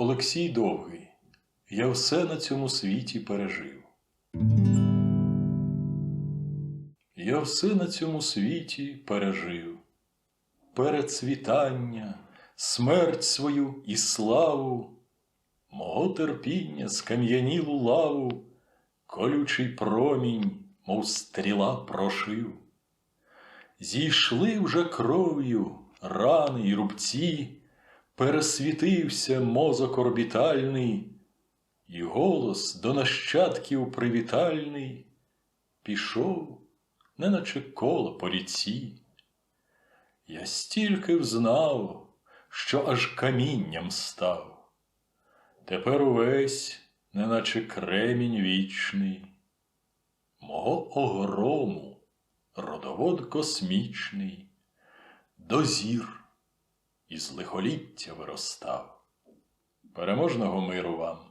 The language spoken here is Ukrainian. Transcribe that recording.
Олексій Довгий. Я все на цьому світі пережив. Я все на цьому світі пережив. Перецвітання, смерть свою і славу, мого терпіння скам'янілу лаву, колючий промінь, мов стріла прошив. Зійшли вже кров'ю рани й рубці, пересвітився мозок орбітальний, і голос до нащадків привітальний пішов, неначе коло по ріці. Я стільки взнав, що аж камінням став. Тепер увесь, неначе кремінь вічний, мого огрому родовод космічний, до зір із лихоліття виростав. Переможного миру вам!